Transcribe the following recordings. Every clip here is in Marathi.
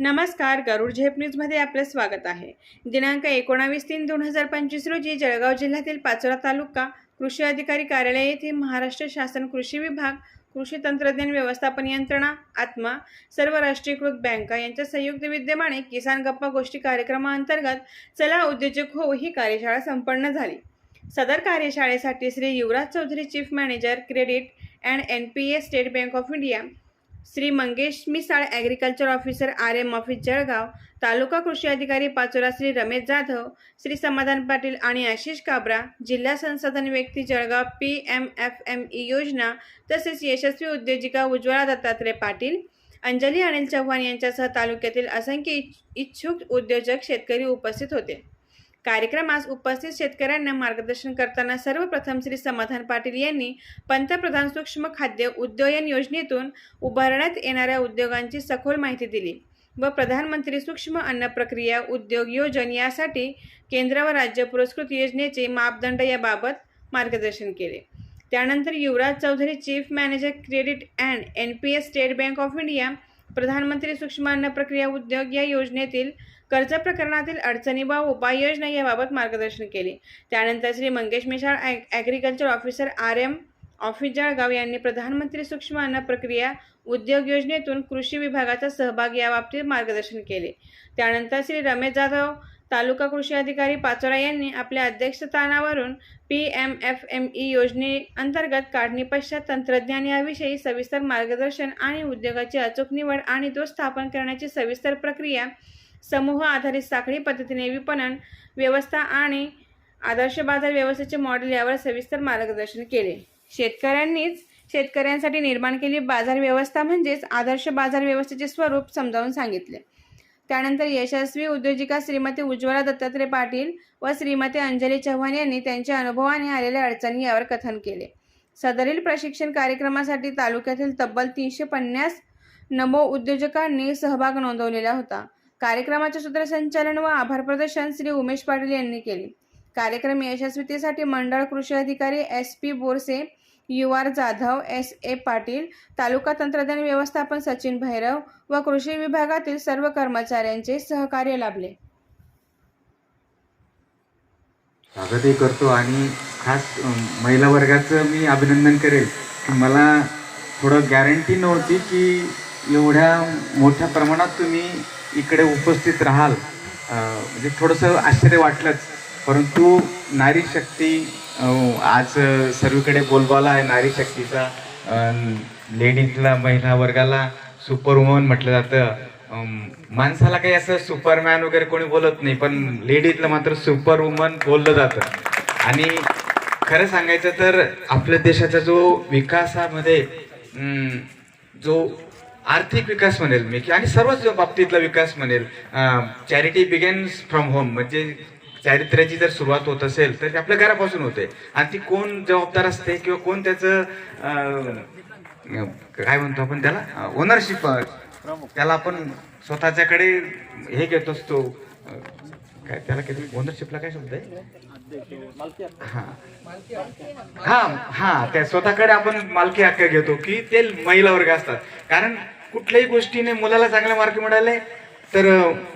नमस्कार गरुड झेप न्यूजमध्ये आपलं स्वागत आहे. दिनांक एकोणावीस तीन दोन हजार पंचवीस रोजी जळगाव जिल्ह्यातील पाचोरा तालुका कृषी अधिकारी कार्यालय येथे महाराष्ट्र शासन कृषी विभाग कृषी तंत्रज्ञान व्यवस्थापन यंत्रणा आत्मा सर्व राष्ट्रीयकृत बँका यांच्या संयुक्त विद्यमाने किसान गप्पा गोष्टी कार्यक्रमाअंतर्गत चला उद्योजक हो ही कार्यशाळा संपन्न झाली. सदर कार्यशाळेसाठी Shri Yuvraj Chaudhari chief manager credit and N P A State Bank of India Shri Mangesh Misal agriculture officer R M office Jalgaon taluka कृषी अधिकारी पाचोरा श्री रमेश जाधव श्री समाधान पाटील आणि आशिष काबरा जिल्हा संसाधन व्यक्ती Jalgaon P M F M E योजना तसेच यशस्वी उद्योजिका उज्ज्वला दत्तात्रय पाटील अंजली अनिल चव्हाण यांच्यासह तालुक्यातील असंख्य इच्छुक उद्योजक शेतकरी उपस्थित होते. कार्यक्रमास उपस्थित शेतकऱ्यांना मार्गदर्शन करताना सर्वप्रथम श्री समाधान पाटील यांनी पंतप्रधान सूक्ष्म खाद्य उद्योजन योजनेतून उभारण्यात येणाऱ्या उद्योगांची सखोल माहिती दिली व प्रधानमंत्री सूक्ष्म अन्न प्रक्रिया उद्योग योजन यासाठी केंद्र व राज्य पुरस्कृत योजनेचे मापदंड याबाबत मार्गदर्शन केले. त्यानंतर Yuvraj Chaudhari chief manager credit and N P S State Bank of India प्रधानमंत्री सूक्ष्म अन्न प्रक्रिया उद्योग या योजनेतील कर्ज प्रकरणातील अडचणी व उपाययोजना याबाबत मार्गदर्शन केले. त्यानंतर Shri Mangesh Mishal ag agriculture officer R M office Jalgaon यांनी प्रधानमंत्री सूक्ष्म अन्न प्रक्रिया उद्योग योजनेतून कृषी विभागाचा सहभाग याबाबतीत मार्गदर्शन केले. त्यानंतर श्री रमेश जाधव तालुका कृषी अधिकारी पाचोरा यांनी आपल्या अध्यक्षस्थानावरून P M F M E योजनेअंतर्गत काढणी पश्चात तंत्रज्ञान याविषयी सविस्तर मार्गदर्शन आणि उद्योगाची अचूक निवड आणि तो स्थापन करण्याची सविस्तर प्रक्रिया समूह आधारित साखळी पद्धतीने विपणन व्यवस्था आणि आदर्श बाजार व्यवस्थेचे मॉडेल यावर सविस्तर मार्गदर्शन केले. शेतकऱ्यांनीच शेतकऱ्यांसाठी निर्माण केली बाजार व्यवस्था म्हणजेच आदर्श बाजार व्यवस्थेचे स्वरूप समजावून सांगितले. त्यानंतर यशस्वी उद्योजिका श्रीमती उज्ज्वला दत्तात्रय पाटील व श्रीमती अंजली चव्हाण यांनी त्यांच्या अनुभवाने आलेल्या अडचणी यावर कथन केले. सदरील प्रशिक्षण कार्यक्रमासाठी तालुक्यातील तब्बल तीनशे पन्नास नमो उद्योजकांनी सहभाग नोंदवलेला होता. कार्यक्रमाचे सूत्रसंचालन व आभार प्रदर्शन श्री उमेश पाटील यांनी केले. कार्यक्रम यशस्वीतेसाठी मंडळ कृषी अधिकारी S P Borse U R Jadhav S A Patil taluka तंत्रज्ञान व्यवस्थापन सचिन भैरव व कृषी विभागातील सर्व कर्मचाऱ्यांचे सहकार्य लाभले. स्वागतही करतो आणि खास महिला वर्गाचं मी अभिनंदन करेल. की मला थोडं गॅरंटी नव्हती की एवढ्या मोठ्या प्रमाणात तुम्ही इकडे उपस्थित राहाल. म्हणजे थोडंसं आश्चर्य वाटलंच. परंतु नारी शक्ती आज सर्वीकडे बोलबाला आहे नारी शक्तीचा. लेडीजला महिला वर्गाला सुपर वुमन म्हटलं जातं. माणसाला काही असं सुपरमॅन वगैरे कोणी बोलत नाही पण लेडीजला मात्र सुपर वुमन बोललं जातं. आणि खरं सांगायचं तर आपल्या देशाचा जो विकासामध्ये जो आर्थिक विकास म्हणेल मी की आणि सर्वच बाबतीतला विकास म्हणेल. चॅरिटी बिगेन्स फ्रॉम होम म्हणजे चारित्र्याची जर सुरुवात होत असेल तर ती आपल्या घरापासून होते. आणि ती कोण जबाबदार असते किंवा कोण त्याचं काय म्हणतो आपण त्याला? ओनरशिप त्याला आपण स्वतःच्याकडे हे घेत असतो. काय त्याला किती? ओनरशिपला काय शब्द आहे? हा हा त्या स्वतःकडे आपण मालकी हक्क घेतो की ते महिला वर्ग असतात. कारण कुठल्याही गोष्टीने मुलाला चांगले मार्क मिळाले तर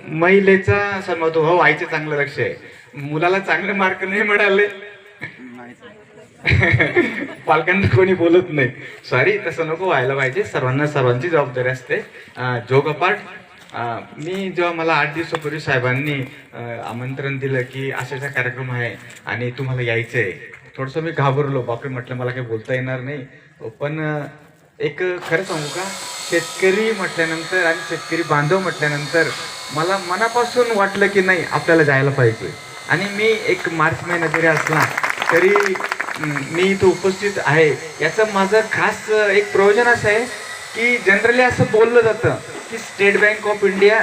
महिलेचा सन्मान हो आईचे चांगलं लक्ष आहे. मुलाला चांगले मार्क नाही मिळाले. पालकांना कोणी बोलत नाही. सॉरी तसं नको व्हायला पाहिजे. सर्वांना सर्वांची जबाबदारी असते. जोग अपार्ट मी जेव्हा मला आठ दिवसापूर्वी साहेबांनी आमंत्रण दिलं की अशाचा कार्यक्रम आहे आणि तुम्हाला यायचं आहे थोडंसं मी घाबरलो. बापरे म्हटलं मला काही बोलता येणार नाही. पण एक खरं सांगू का? शेतकरी म्हटल्यानंतर आणि शेतकरी बांधव म्हटल्यानंतर मला मनापासून वाटलं की नाही आपल्याला जायला पाहिजे. आणि मी एक मार्च महिना जरी असला तरी मी इथं उपस्थित आहे. याचं माझं खास एक प्रयोजन असं आहे की जनरली असं बोललं जातं. की स्टेट बँक ऑफ इंडिया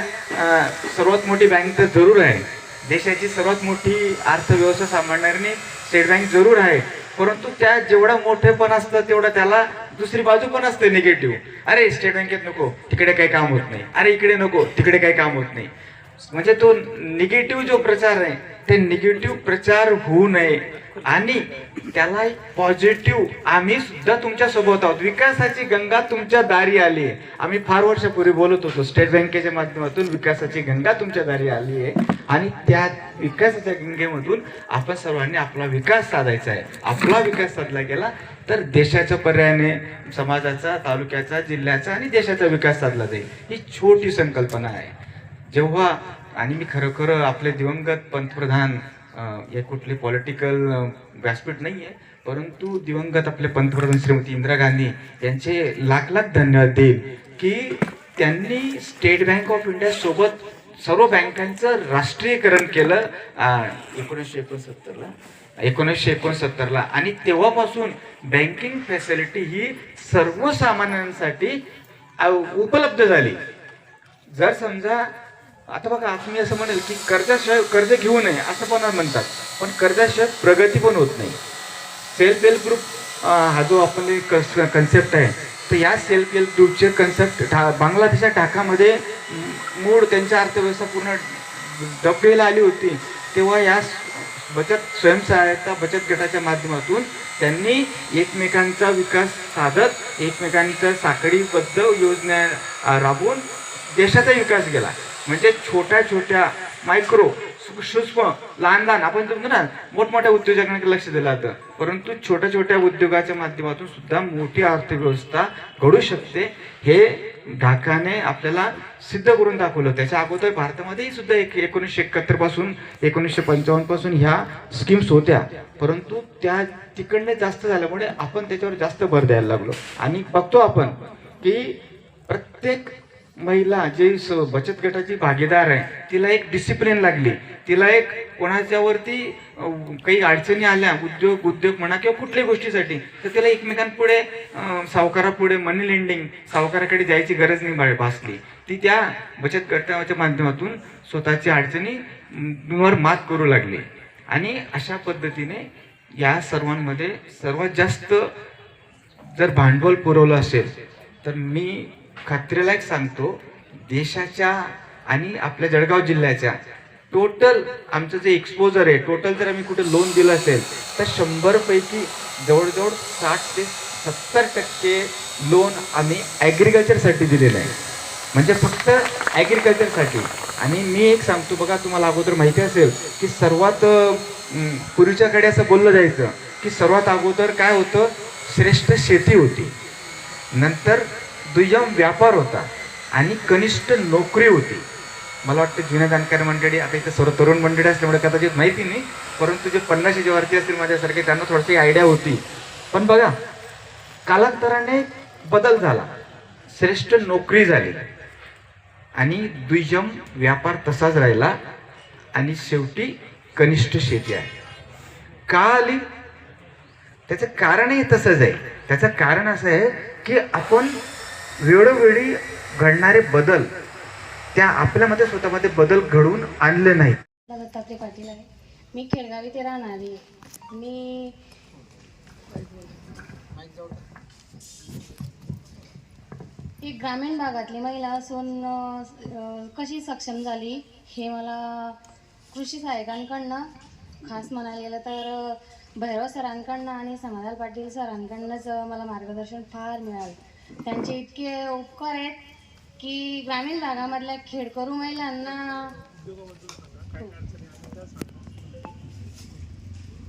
सर्वात मोठी बँक तर जरूर आहे. देशाची सर्वात मोठी अर्थव्यवस्था सांभाळणारी स्टेट बँक जरूर आहे. परंतु त्या जेवढं मोठेपण असतं तेवढं त्याला दुसरी बाजू पण असते निगेटिव्ह अरे स्टेट बँकेत नको तिकडे काही काम होत नाही. अरे इकडे नको तिकडे काही काम होत नाही. म्हणजे तो निगेटिव्ह जो प्रचार आहे ते निगेटिव्ह प्रचार होऊ नये. आणि त्याला एक पॉझिटिव्ह आम्ही सुद्धा तुमच्यासोबत आहोत. विकासाची गंगा तुमच्या दारी आली आहे. आम्ही फार वर्षापूर्वी बोलत होतो स्टेट बँकेच्या माध्यमातून विकासाची गंगा तुमच्या दारी आली आहे. आणि त्या विकासाच्या गंगेमधून आपण सर्वांनी आपला विकास साधायचा आहे. आपला विकास साधला गेला तर देशाच्या पर्यायाने समाजाचा तालुक्याचा जिल्ह्याचा आणि देशाचा विकास साधला जाईल. ही छोटी संकल्पना आहे. जेव्हा आणि मी खरोखर आपले दिवंगत पंतप्रधान हे कुठले पॉलिटिकल व्यासपीठ नाही आहे परंतु दिवंगत आपले पंतप्रधान श्रीमती इंदिरा गांधी यांचे लाख लाख धन्यवाद देईल की त्यांनी स्टेट बँक ऑफ इंडिया सोबत सर्व बँकांचं राष्ट्रीयकरण केलं एकोणीसशे एकोणसत्तरला एकोणीसशे एकोणसत्तरला. आणि तेव्हापासून बँकिंग फॅसिलिटी ही सर्वसामान्यांसाठी उपलब्ध झाली. जर समजा आता बघा आज मी असं म्हणेल की कर्जाशिवाय कर्ज घेऊ नये असं पण म्हणतात. पण कर्जाशिवाय प्रगती पण होत नाही. सेल्फ हेल्प ग्रुप हा जो आपण कन्सेप्ट आहे तर या सेल्फ हेल्प ग्रुपचे कन्सेप्ट ढा बांगलादेशच्या ढाकामध्ये मूळ त्यांच्या अर्थव्यवस्था पूर्ण डबेला आली होती. तेव्हा या बचत स्वयंसहायता बचत गटाच्या माध्यमातून त्यांनी एकमेकांचा विकास साधत एकमेकांचा साखळीबद्ध योजना राबवून देशाचा विकास केला. म्हणजे छोट्या छोट्या मायक्रो सूक्ष्म लहान लहान आपण म्हणतो ना मोठमोठ्या उद्योजकांकडे लक्ष दिलं जातं. परंतु छोट्या छोट्या उद्योगाच्या माध्यमातून सुद्धा मोठी अर्थव्यवस्था घडू शकते. हे ढाकाने आपल्याला सिद्ध करून दाखवलं. त्याच्या अगोदर भारतामध्येही सुद्धा एक एकोणीसशे एकाहत्तरपासून एकोणीसशे पंचावन्नपासून ह्या स्कीम्स होत्या. परंतु त्या तिकडने जास्त झाल्यामुळे आपण त्याच्यावर जास्त भर द्यायला लागलो. आणि बघतो आपण की प्रत्येक महिला जे स- बचत गटाची भागीदार आहे तिला एक डिसिप्लिन लागली. तिला एक कोणाच्यावरती काही अडचणी आल्या उद्योग उद्योग म्हणा किंवा कुठल्याही गोष्टीसाठी तर तिला एकमेकांपुढे सावकारापुढे मनी लेंडिंग सावकाराकडे जायची गरज नाही भासली. ती त्या बचत गटाच्या माध्यमातून स्वतःची अडचणी वर मात करू लागली. आणि अशा पद्धतीने या सर्वांमध्ये सर्वात जास्त जर भांडवल पुरवलं असेल तर मी खात्रीलायक सांगतो देशाच्या आणि आपल्या जळगाव जिल्ह्याच्या टोटल आमचं जे एक्सपोजर आहे टोटल जर आम्ही कुठे लोन दिलं असेल तर शंभरपैकी जवळजवळ साठ ते सत्तर टक्के लोन आम्ही ॲग्रिकल्चरसाठी दिलेलं आहे. म्हणजे फक्त ॲग्रिकल्चरसाठी आणि मी एक सांगतो बघा तुम्हाला अगोदर माहिती असेल की सर्वात पूर्वीच्याकडे असं बोललं जायचं की सर्वात अगोदर काय होतं श्रेष्ठ शेती होती. नंतर दुय्यम व्यापार होता आणि कनिष्ठ नोकरी होती. मला वाटतं जुन्या जाणकार मंडळी आता इथे सर्व तरुण मंडळी असल्यामुळे कदाचित माहिती नाही परंतु जे पन्नाशीचे वरती असतील माझ्यासारखे त्यांना थोडीशी आयडिया होती. पण बघा कालांतराने बदल झाला. श्रेष्ठ नोकरी झाली. आणि दुय्यम व्यापार तसाच राहिला आणि शेवटी कनिष्ठ शेती आहे. का आली? त्याचं कारणही तसंच आहे. त्याचं कारण असं आहे की आपण वेळोवेळी घडणारे बदल त्या आपल्यामध्ये स्वतःमध्ये बदल घडवून आणले नाही दत्तात्रय पाटील आहे. मी खेळगाव इथे राहणारी आहे. मी एक ग्रामीण भागातली महिला असून कशी सक्षम झाली हे मला कृषी सहाय्यकांकडनं खास म्हणायला गेलं तर भैरव सरांकडनं आणि समाधान पाटील सरांकडनंच मला मार्गदर्शन फार मिळालं. त्यांचे इतके उपकार आहेत की ग्रामीण भागामधल्या खेडकरू महिलांना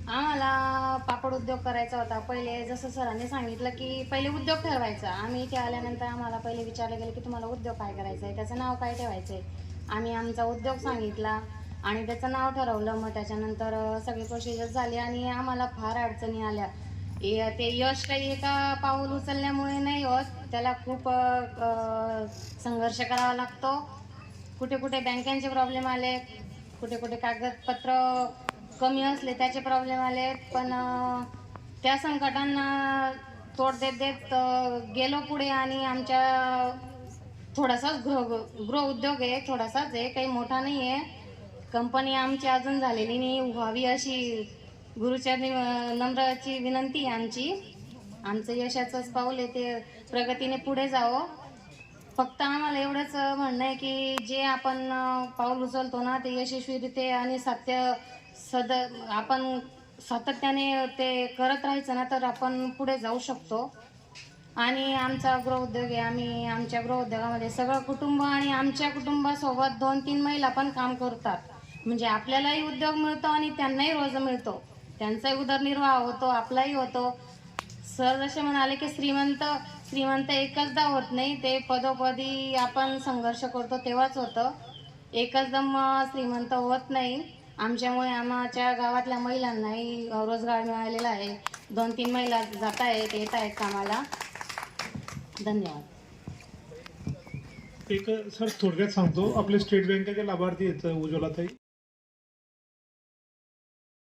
आम्हाला पापड उद्योग करायचा होता. पहिले जसं सरांनी सांगितलं की पहिले उद्योग ठरवायचा. आम्ही इथे आल्यानंतर आम्हाला पहिले विचारलं गेलं की तुम्हाला उद्योग काय करायचा आहे त्याचं नाव काय ठेवायचं आहे आम्ही आमचा उद्योग सांगितला आणि त्याचं नाव ठरवलं. मग त्याच्यानंतर सगळी प्रोसिजर झाली आणि आम्हाला फार अडचणी आल्या. ते ते यश काही एका पाऊल उचलल्यामुळे नाही होत. त्याला खूप संघर्ष करावा लागतो. कुठे कुठे बँकांचे प्रॉब्लेम आले कुठे कुठे कागदपत्र कमी असले त्याचे प्रॉब्लेम आले. पण त्या संकटांना तोड देत देत गेलो पुढे आणि आमच्या थोडासाच गृह गृह उद्योग आहे थोडासाच आहे काही मोठा नाही आहे कंपनी आमची अजून झालेली नाही व्हावी अशी गुरुचरणी नम्राची विनंती आमची. आमचं यशाचंच पाऊल आहे ते प्रगतीने पुढे जावं. फक्त आम्हाला एवढंच म्हणणं आहे की जे आपण पाऊल उचलतो ना ते यशस्वीरित्या आणि सत्य सद आपण सातत्याने ते करत राहायचं ना तर आपण पुढे जाऊ शकतो. आणि आमचा गृहउद्योग आहे आम्ही आमच्या गृहउद्योगामध्ये सगळं कुटुंब आणि आमच्या कुटुंबासोबत दोन तीन महिला पण काम करतात. म्हणजे आपल्यालाही उद्योग मिळतो आणि त्यांनाही रोज मिळतो. त्यांचाही उदरनिर्वाह होतो आपलाही होतो. सर जसे म्हणाले की श्रीमंत श्रीमंत एकचदा होत नाही ते पदोपदी आपण संघर्ष करतो तेव्हाच होतं. एकचदम श्रीमंत होत नाही. आमच्यामुळे आमच्या गावातल्या महिलांनाही रोजगार मिळालेला आहे. दोन तीन महिला जात आहेत येत आहेत कामाला. धन्यवाद. एक सर थोडक्यात सांगतो. आपले स्टेट बँकेचे लाभार्थी आहेत उज्ज्वलाताई.